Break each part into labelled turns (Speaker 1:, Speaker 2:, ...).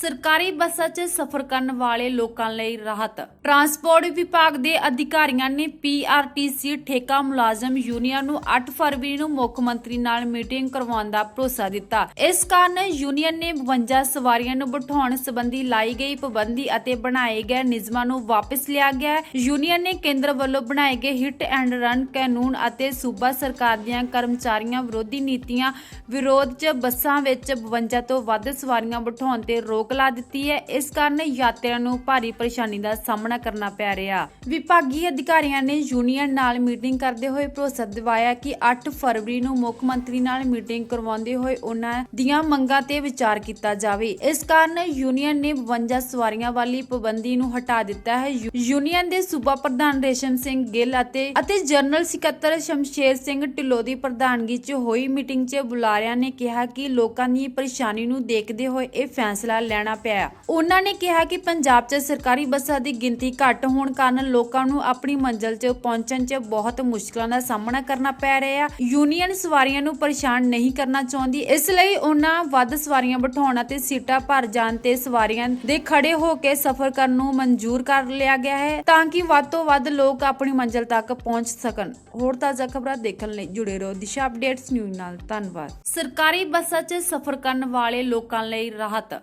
Speaker 1: ਸਰਕਾਰੀ ਬੱਸਾਂ 'ਚ ਸਫ਼ਰ ਕਰਨ ਵਾਲੇ ਲੋਕਾਂ ਲਈ ਰਾਹਤ। ਟਰਾਂਸਪੋਰਟ ਵਿਭਾਗ ਦੇ ਅਧਿਕਾਰੀਆਂ ਨੇ ਪੀਆਰਟੀਸੀ ਠੇਕਾ ਮੁਲਾਜ਼ਮ ਯੂਨੀਅਨ ਨੂੰ 8 ਫਰਵਰੀ ਨੂੰ ਮੁੱਖ ਮੰਤਰੀ ਨਾਲ ਮੀਟਿੰਗ ਕਰਵਾਉਣ ਦਾ ਭਰੋਸਾ ਦਿੱਤਾ। ਇਸ ਕਾਰਨ ਯੂਨੀਅਨ ਨੇ 52 ਸਵਾਰੀਆਂ ਨੂੰ ਬਿਠਾਉਣ ਸੰਬੰਧੀ ਲਾਈ ਗਈ ਪਾਬੰਦੀ ਅਤੇ ਬਣਾਏ ਗਏ ਨਿਯਮਾਂ ਨੂੰ ਵਾਪਸ ਲਿਆ ਗਿਆ ਯੂਨੀਅਨ ਨੇ ਕੇਂਦਰ ਵੱਲੋਂ ਬਣਾਏ ਗਏ ਹਿੱਟ ਐਂਡ ਰਨ ਕਾਨੂੰਨ ਅਤੇ ਸੂਬਾ ਸਰਕਾਰ ਦੀਆਂ ਕਰਮਚਾਰੀਆਂ ਵਿਰੋਧੀ ਨੀਤੀਆਂ ਵਿਰੋਧ 'ਚ ਬੱਸਾਂ ਵਿੱਚ 52 ਤੋਂ ਵੱਧ ਸਵਾਰੀਆਂ ਬਿਠਾਉਣ ਤੇ ਰੋਕ ਲਾ ਦਿੱਤੀ ਹੈ। ਇਸ ਕਾਰਨ ਯਾਤਰੀਆਂ ਨੂੰ ਭਾਰੀ ਪਰੇਸ਼ਾਨੀ ਦਾ ਸਾਹਮਣਾ ਕਰਨਾ ਪੈ ਰਿਹਾ। ਵਿਭਾਗੀ ਅਧਿਕਾਰੀਆਂ ਨੇ ਯੂਨੀਅਨ ਨਾਲ ਮੀਟਿੰਗ ਕਰਦੇ ਹੋਏ ਭਰੋਸਾ ਦਿਵਾਇਆ ਕਿ 8 ਫਰਵਰੀ ਨੂੰ ਮੁੱਖ ਮੰਤਰੀ ਨਾਲ ਮੀਟਿੰਗ ਕਰਵਾਉਂਦੇ ਹੋਏ ਉਹਨਾਂ ਦੀਆਂ ਮੰਗਾਂ ਤੇ ਵਿਚਾਰ ਕੀਤਾ ਜਾਵੇ। ਇਸ ਕਾਰਨ ਯੂਨੀਅਨ ਨੇ 52 ਸਵਾਰੀਆਂ ਵਾਲੀ ਪਾਬੰਦੀ ਨੂੰ ਹਟਾ ਦਿੱਤਾ ਹੈ। ਯੂਨੀਅਨ ਦੇ ਸੂਬਾ ਪ੍ਰਧਾਨ ਰੇਸ਼ਮ ਸਿੰਘ ਗਿੱਲ ਅਤੇ ਅਤੇ ਜਨਰਲ ਸਕੱਤਰ ਸ਼ਮਸ਼ੇਰ ਸਿੰਘ ਢਿੱਲੋਂ ਦੀ ਪ੍ਰਧਾਨਗੀ 'ਚ ਹੋਈ ਮੀਟਿੰਗ 'ਚ ਬੁਲਾਰਿਆਂ ਨੇ ਕਿਹਾ ਕਿ ਲੋਕਾਂ ਦੀ ਪਰੇਸ਼ਾਨੀ ਨੂੰ ਦੇਖਦੇ ਹੋਏ ਇਹ ਫੈਸਲਾ ਲੈਣਾ ਪਿਆ। ਉਹਨਾਂ ਨੇ ਕਿਹਾ ਕਿ ਪੰਜਾਬ 'ਚ ਸਰਕਾਰੀ ਬੱਸਾਂ ਦੀ ਗਿਣਤੀ ਘੱਟ ਹੋਣ ਕਾਰਨ ਲੋਕਾਂ ਨੂੰ ਆਪਣੀ ਮੰਜ਼ਿਲ 'ਚ ਪਹੁੰਚਣ 'ਚ ਬਹੁਤ ਮੁਸ਼ਕਲਾਂ ਦਾ ਸਾਹਮਣਾ ਕਰਨਾ ਪੈ ਰਿਹਾ। ਯੂਨੀਅਨ ਸਵਾਰੀਆਂ ਨੂੰ ਪਰੇਸ਼ਾਨ ਨਹੀਂ ਕਰਨਾ ਚਾਹੁੰਦੀ। ਇਸ ਲਈ ਉਹਨਾਂ ਵੱਧ ਸਵਾਰੀਆਂ ਬਿਠਾਉਣ ਅਤੇ ਸੀਟਾਂ ਭਰ ਜਾਣ ਤੇ ਸਵਾਰੀਆਂ ਦੇ ਖੜੇ ਹੋ ਕੇ ਸਫ਼ਰ ਕਰਨ ਨੂੰ ਮਨਜ਼ੂਰ ਕਰ ਲਿਆ ਗਿਆ ਹੈ ਤਾਂ ਕਿ ਵੱਧ ਤੋਂ ਵੱਧ ਲੋਕ ਆਪਣੀ ਮੰਜ਼ਿਲ ਤੱਕ ਪਹੁੰਚ ਸਕਣ। ਹੋਰ ਤਾਜ਼ਾ ਖਬਰਾਂ ਦੇਖਣ ਲਈ ਜੁੜੇ ਰਹੋ ਦਿਸ਼ਾ ਅਪਡੇਟਸ ਨਿਊਜ਼ ਨਾਲ। ਧੰਨਵਾਦ। ਸਰਕਾਰੀ ਬੱਸਾਂ 'ਚ ਸਫ਼ਰ ਕਰਨ ਵਾਲੇ ਲੋਕਾਂ ਲਈ ਰਾਹਤ।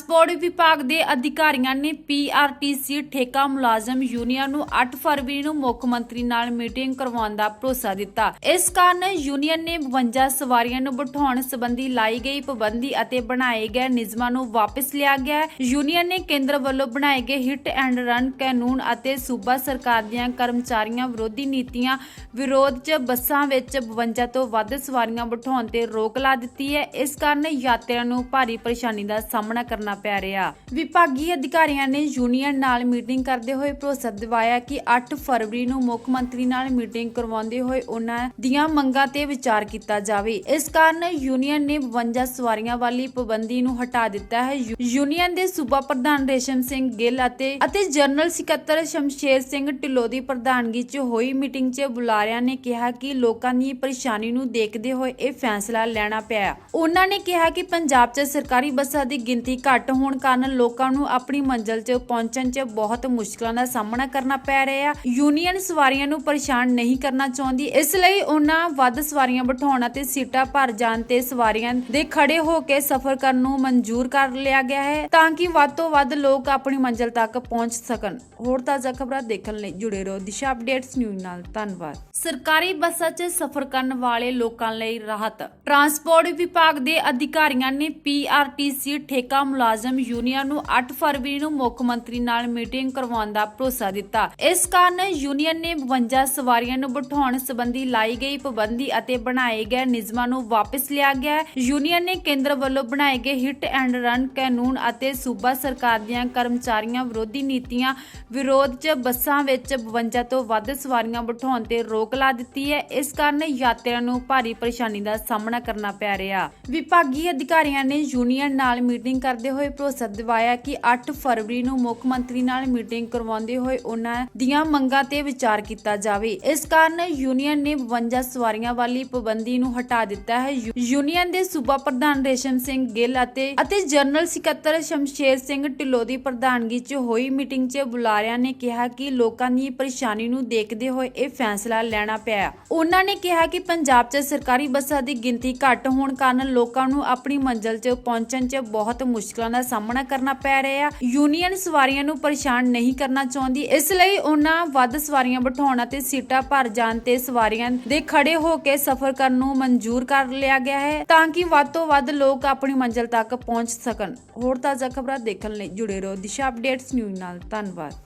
Speaker 1: ਟਰਾਂਸਪੋਰਟ ਵਿਭਾਗ ਦੇ ਅਧਿਕਾਰੀਆਂ ਨੇ ਪੀਆਰਟੀਸੀ ਠੇਕਾ ਮੁਲਾਜ਼ਮ ਯੂਨੀਅਨ ਨੂੰ 8 ਫਰਵਰੀ ਨੂੰ ਮੁੱਖ ਮੰਤਰੀ ਨਾਲ ਮੀਟਿੰਗ ਕਰਵਾਉਣ ਦਾ ਭਰੋਸਾ ਦਿੱਤਾ। ਇਸ ਕਾਰਨ ਯੂਨੀਅਨ ਨੇ 52 ਸਵਾਰੀਆਂ ਨੂੰ ਬਿਠਾਉਣ ਸੰਬੰਧੀ ਲਾਈ ਗਈ ਪਾਬੰਦੀ ਅਤੇ ਬਣਾਏ ਗਏ ਨਿਯਮਾਂ ਨੂੰ ਵਾਪਸ ਲਿਆ ਗਿਆ ਯੂਨੀਅਨ ਨੇ ਕੇਂਦਰ ਵੱਲੋਂ ਬਣਾਏ ਗਏ ਹਿੱਟ ਐਂਡ ਰਨ ਕਾਨੂੰਨ ਅਤੇ ਸੂਬਾ ਸਰਕਾਰ ਦੀਆਂ ਕਰਮਚਾਰੀਆਂ ਵਿਰੋਧੀ ਨੀਤੀਆਂ ਵਿਰੋਧ 'ਚ ਬੱਸਾਂ ਵਿੱਚ 52 ਤੋਂ ਵੱਧ ਸਵਾਰੀਆਂ ਬਿਠਾਉਣ ਤੇ ਰੋਕ ਲਾ ਦਿੱਤੀ ਹੈ। ਇਸ ਕਾਰਨ ਯਾਤਰੀਆਂ ਨੂੰ ਭਾਰੀ ਪਰੇਸ਼ਾਨੀ ਦਾ ਸਾਹਮਣਾ ਕਰਨਾ ਪੈ ਰਿਹਾ। ਵਿਭਾਗੀ ਅਧਿਕਾਰੀਆਂ ਨੇ ਯੂਨੀਅਨ ਨਾਲ ਮੀਟਿੰਗ ਕਰਦੇ ਹੋਏ ਭਰੋਸਾ ਦਿਵਾਇਆ ਕਿ 8 ਫਰਵਰੀ ਨੂੰ ਮੁੱਖ ਮੰਤਰੀ ਨਾਲ ਮੀਟਿੰਗ ਕਰਵਾਉਂਦੇ ਹੋਏ ਉਹਨਾਂ ਦੀਆਂ ਮੰਗਾਂ ਤੇ ਵਿਚਾਰ ਕੀਤਾ ਜਾਵੇ। ਇਸ ਕਾਰਨ ਯੂਨੀਅਨ ਨੇ 52 ਸਵਾਰੀਆਂ ਵਾਲੀ ਪਾਬੰਦੀ ਨੂੰ ਹਟਾ ਦਿੱਤਾ ਹੈ। ਯੂਨੀਅਨ ਦੇ ਸੂਬਾ ਪ੍ਰਧਾਨ ਰੇਸ਼ਮ ਸਿੰਘ ਗਿੱਲ ਅਤੇ ਅਤੇ ਜਨਰਲ ਸਕੱਤਰ ਸ਼ਮਸ਼ੇਰ ਸਿੰਘ ਢਿੱਲੋਂ ਦੀ ਪ੍ਰਧਾਨਗੀ 'ਚ ਹੋਈ ਮੀਟਿੰਗ 'ਚ ਬੁਲਾਰਿਆਂ ਨੇ ਕਿਹਾ ਕਿ ਲੋਕਾਂ ਦੀ ਪਰੇਸ਼ਾਨੀ ਨੂੰ ਦੇਖਦੇ ਹੋਏ ਇਹ ਫੈਸਲਾ ਲੈਣਾ ਪਿਆ। ਉਹਨਾਂ ਨੇ ਕਿਹਾ ਕਿ ਪੰਜਾਬ 'ਚ ਸਰਕਾਰੀ ਬੱਸਾਂ ਦੀ ਗਿਣਤੀ ਘੱਟ ਘੱਟ ਹੋਣ ਕਾਰਨ ਲੋਕਾਂ ਨੂੰ ਆਪਣੀ ਮੰਜ਼ਿਲ 'ਚ ਪਹੁੰਚਣ 'ਚ ਬਹੁਤ ਮੁਸ਼ਕਲਾਂ ਦਾ ਸਾਹਮਣਾ ਕਰਨਾ ਪੈ ਰਿਹਾ ਯੂਨੀਅਨ ਸਵਾਰੀਆਂ ਨੂੰ ਪਰੇਸ਼ਾਨ ਨਹੀਂ ਕਰਨਾ ਚਾਹੁੰਦੀ। ਇਸ ਲਈ ਉਹਨਾਂ ਵੱਧ ਸਵਾਰੀਆਂ ਬਿਠਾਉਣ ਅਤੇ ਸੀਟਾਂ ਭਰ ਜਾਣ ਤੇ ਸਵਾਰੀਆਂ ਦੇ ਖੜੇ ਹੋ ਕੇ ਸਫ਼ਰ ਕਰਨ ਨੂੰ ਮਨਜ਼ੂਰ ਕਰ ਲਿਆ ਗਿਆ ਹੈ ਤਾਂ ਕਿ ਵੱਧ ਤੋਂ ਵੱਧ ਲੋਕ ਆਪਣੀ ਮੰਜ਼ਿਲ ਤੱਕ ਪਹੁੰਚ ਸਕਣ। ਹੋਰ ਤਾਜ਼ਾ ਖਬਰਾਂ ਦੇਖਣ ਲਈ ਜੁੜੇ ਰਹੋ। ਦਿਸ਼ਾ ਅਪਡੇਟਸ ਨਿਊਜ਼ ਨਾਲ। ਧੰਨਵਾਦ। ਸਰਕਾਰੀ ਬੱਸਾਂ 'ਚ ਸਫ਼ਰ ਕਰਨ ਵਾਲੇ ਲੋਕਾਂ ਲਈ ਰਾਹਤ। ਟਰਾਂਸਪੋਰਟ ਵਿਭਾਗ ਦੇ ਅਧਿਕਾਰੀਆਂ ਨੇ ਪੀਆਰਟੀਸੀ ਠੇਕਾ ਮੁਲਾਜ਼ਮ ਯੂਨੀਅਨ ਨੂੰ 8 ਫਰਵਰੀ ਨੂੰ ਮੁੱਖ ਮੰਤਰੀ ਨਾਲ ਮੀਟਿੰਗ ਕਰਵਾਉਣ ਦਾ ਭਰੋਸਾ ਦਿੱਤਾ। ਇਸ ਕਾਰਨ ਯੂਨੀਅਨ ਨੇ 52 ਸਵਾਰੀਆਂ ਨੂੰ ਬਿਠਾਉਣ ਸੰਬੰਧੀ ਲਾਈ ਗਈ ਪਾਬੰਦੀ ਅਤੇ ਬਣਾਏ ਗਏ ਨਿਯਮਾਂ ਨੂੰ ਵਾਪਸ ਲਿਆ ਗਿਆ ਯੂਨੀਅਨ ਨੇ ਕੇਂਦਰ ਵੱਲੋਂ ਬਣਾਏ ਗਏ ਹਿੱਟ ਐਂਡ ਰਨ ਕਾਨੂੰਨ ਅਤੇ ਸੂਬਾ ਸਰਕਾਰ ਦੀਆਂ ਕਰਮਚਾਰੀਆਂ ਵਿਰੋਧੀ ਨੀਤੀਆਂ ਵਿਰੋਧ 'ਚ ਬੱਸਾਂ ਵਿੱਚ 52 ਤੋਂ ਵੱਧ ਸਵਾਰੀਆਂ ਬਿਠਾਉਣ ਤੇ ਰੋਕ ਲਾ ਦਿੱਤੀ ਹੈ। ਇਸ ਕਾਰਨ ਯਾਤਰੀਆਂ ਨੂੰ ਭਾਰੀ ਪਰੇਸ਼ਾਨੀ ਦਾ ਸਾਹਮਣਾ ਕਰਨਾ ਪੈ ਰਿਹਾ। ਵਿਭਾਗੀ ਅਧਿਕਾਰੀਆਂ ਨੇ ਯੂਨੀਅਨ ਨਾਲ ਮੀਟਿੰਗ ਕਰਦੇ ਹੋਏ ਭਰੋਸਾ ਦਿਵਾਇਆ ਕਿ 8 ਫਰਵਰੀ ਨੂੰ ਮੁੱਖ ਮੰਤਰੀ ਨਾਲ ਮੀਟਿੰਗ ਕਰਵਾਉਂਦੇ ਹੋਏ ਉਹਨਾਂ ਦੀਆਂ ਮੰਗਾਂ ਤੇ ਵਿਚਾਰ ਕੀਤਾ ਜਾਵੇ। ਇਸ ਕਾਰਨ ਯੂਨੀਅਨ ਨੇ 52 ਸਵਾਰੀਆਂ ਵਾਲੀ ਪਾਬੰਦੀ ਨੂੰ ਹਟਾ ਦਿੱਤਾ ਹੈ। ਯੂਨੀਅਨ ਦੇ ਸੂਬਾ ਪ੍ਰਧਾਨ ਰੇਸ਼ਮ ਸਿੰਘ ਗਿੱਲ ਅਤੇ ਅਤੇ ਜਨਰਲ ਸਕੱਤਰ ਸ਼ਮਸ਼ੇਰ ਸਿੰਘ ਢਿੱਲੋਂ ਦੀ ਪ੍ਰਧਾਨਗੀ 'ਚ ਹੋਈ ਮੀਟਿੰਗ 'ਚ ਬੁਲਾਰਿਆਂ ਨੇ ਕਿਹਾ ਕਿ ਲੋਕਾਂ ਦੀ ਪਰੇਸ਼ਾਨੀ ਨੂੰ ਦੇਖਦੇ ਹੋਏ ਇਹ ਫੈਸਲਾ ਲੈਣਾ ਪਿਆ। ਉਹਨਾਂ ਨੇ ਕਿਹਾ ਕਿ ਪੰਜਾਬ 'ਚ ਸਰਕਾਰੀ ਬੱਸਾਂ ਦੀ ਗਿਣਤੀ ਘੱਟ ਹੋਣ ਕਾਰਨ ਲੋਕਾਂ ਨੂੰ ਆਪਣੀ ਮੰਜ਼ਿਲ 'ਚ ਪਹੁੰਚਣ 'ਚ ਬਹੁਤ ਮੁਸ਼ਕਲ ਦਾ ਸਾਹਮਣਾ ਕਰਨਾ ਪੈ ਰਿਹਾ। ਯੂਨੀਅਨ ਸਵਾਰੀਆਂ ਨੂੰ ਪਰੇਸ਼ਾਨ ਨਹੀਂ ਕਰਨਾ ਚਾਹੁੰਦੀ। ਇਸ ਲਈ ਉਹਨਾਂ ਵੱਧ ਸਵਾਰੀਆਂ ਬਿਠਾਉਣ ਅਤੇ ਸੀਟਾਂ ਭਰ ਜਾਣ ਤੇ ਸਵਾਰੀਆਂ ਦੇ ਖੜੇ ਹੋ ਕੇ ਸਫ਼ਰ ਕਰਨ ਨੂੰ ਮਨਜ਼ੂਰ ਕਰ ਲਿਆ ਗਿਆ ਹੈ ਤਾਂ ਕਿ ਵੱਧ ਤੋਂ ਵੱਧ ਲੋਕ ਆਪਣੀ ਮੰਜ਼ਿਲ ਤੱਕ ਪਹੁੰਚ ਸਕਣ। ਹੋਰ ਤਾਜ਼ਾ ਖਬਰਾਂ ਦੇਖਣ ਲਈ ਜੁੜੇ ਰਹੋ। ਦਿਸ਼ਾ ਅਪਡੇਟਸ ਨਿਊਜ਼ ਨਾਲ। ਧੰਨਵਾਦ।